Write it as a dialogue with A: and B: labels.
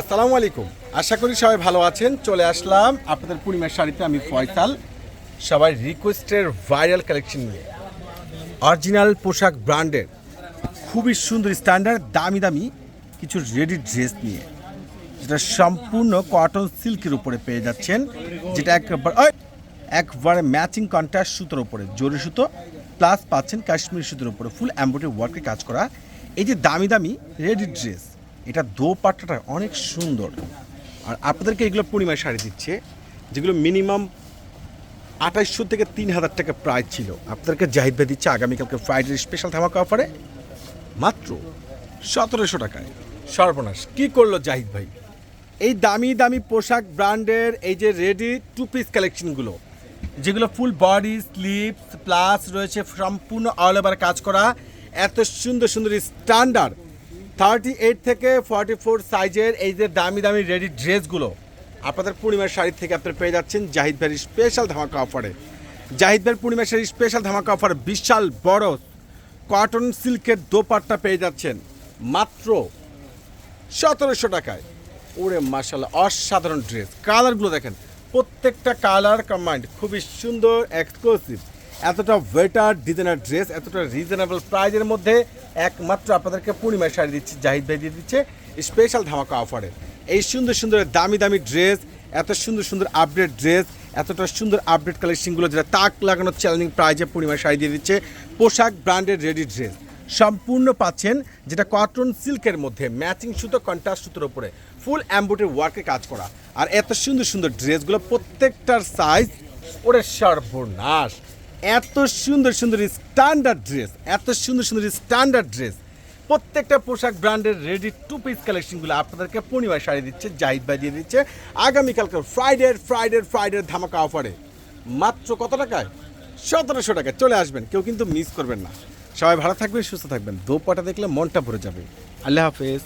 A: আসসালামু আলাইকুম। আশা করি সবাই ভালো আছেন। চলে আসলাম আপনাদের পূর্ণিমার শাড়িতে, আমি ফয়সাল। সবাই রিকোয়েস্টের ভাইরাল কালেকশন নিয়ে। অরিজিনাল পোশাক ব্র্যান্ডের খুবই সুন্দর স্ট্যান্ডার্ড দামি দামি কিছু রেডি ড্রেস নিয়ে। যেটা সম্পূর্ণ কটন সিল্কের উপরে পেয়ে যাচ্ছেন। যেটা একবার! একবারে ম্যাচিং কন্ট্রাস্ট সুতোর উপরে, জরি সুতো প্লাস পাচ্ছেন কাশ্মীর সুতোর উপরে ফুল অ্যাম্বোটারি ওয়ার্কে কাজ করা। এই যে দামি দামি রেডি ড্রেস এটা দোপাট্টাটা অনেক সুন্দর। আর আপনাদেরকে এগুলো পূর্ণিমায় শাড়ি দিচ্ছে, যেগুলো মিনিমাম আঠাইশশো থেকে তিন হাজার টাকা প্রাইস ছিল। আপনাদেরকে জাহিদ ভাই দিচ্ছে আগামীকালকে ফ্রাইডে স্পেশাল ধামাকা অফারে মাত্র সতেরোশো টাকায়। সর্বনাশ, কি করল জাহিদ ভাই? এই দামি দামি পোশাক ব্র্যান্ডের এই যে রেডি টু পিস কালেকশনগুলো যেগুলো ফুল বডি স্লিপস প্লাস রয়েছে সম্পূর্ণ অল ওভার কাজ করা, এত সুন্দর সুন্দর স্ট্যান্ডার্ড থার্টি এইট থেকে ফর্টি ফোর সাইজের এই যে দামি দামি রেডি ড্রেসগুলো, আপনাদের পূর্ণিমার শাড়ি থেকে আপনারা পেয়ে যাচ্ছেন জাহিদ ভাইয়ের স্পেশাল ধামাকা অফারে জাহিদ ভাইয়ের পূর্ণিমার শাড়ির স্পেশাল ধামাকা অফার বিশাল বড় কটন সিল্কের দোপাট্টা পেয়ে যাচ্ছেন মাত্র সতেরোশো টাকায়। ওরে মাসাল্লাহ অসাধারণ ড্রেস কালারগুলো দেখেন, প্রত্যেকটা কালার কম্বাইন্ড খুবই সুন্দর এক্সক্লুসিভ এতটা ওয়েটার ডিজাইনার ড্রেস এতটা রিজনেবল প্রাইজের মধ্যে একমাত্র আপনাদেরকে পূর্ণিমায় শাড়ি দিচ্ছে, জাহিদ ভাই দিয়ে দিচ্ছে স্পেশাল ধামাকা অফারে এই সুন্দর সুন্দর দামি দামি ড্রেস এত সুন্দর সুন্দর আপডেট ড্রেস এতটা সুন্দর আপডেট কালেকশনগুলো যেটা তাক লাগানো চ্যালেঞ্জিং প্রাইজে পূর্ণিমায় শাড়ি দিয়ে দিচ্ছে পোশাক ব্র্যান্ডের রেডি ড্রেস সম্পূর্ণ পাচ্ছেন যেটা কটন সিল্কের মধ্যে ম্যাচিং সুতো কন্ট্রাস্ট সুতোর উপরে ফুল অ্যাম্বোটের ওয়ার্কে কাজ করা। আর এত সুন্দর সুন্দর ড্রেসগুলো প্রত্যেকটার সাইজ ওরে সর্বনাশ। এত সুন্দর সুন্দর স্ট্যান্ডার্ড ড্রেস এত সুন্দর সুন্দর স্ট্যান্ডার্ড ড্রেস প্রত্যেকটা পোশাক ব্র্যান্ডের রেডি টু পিস কালেকশনগুলো আপনাদেরকে পূর্ণিমায় শাড়ি দিচ্ছে, জাহিদ ভাই দিয়ে দিচ্ছে। আগামীকালকে ফ্রাইডে ফ্রাইডে ফ্রাইডে ধামাকা অফারে মাত্র কত টাকায়? সতেরোশো টাকায়। চলে আসবেন, কেউ কিন্তু মিস করবেন না। সবাই ভালো থাকবেন, সুস্থ থাকবেন। দোপাটা দেখলে মনটা ভরে যাবে। আল্লাহ হাফেজ।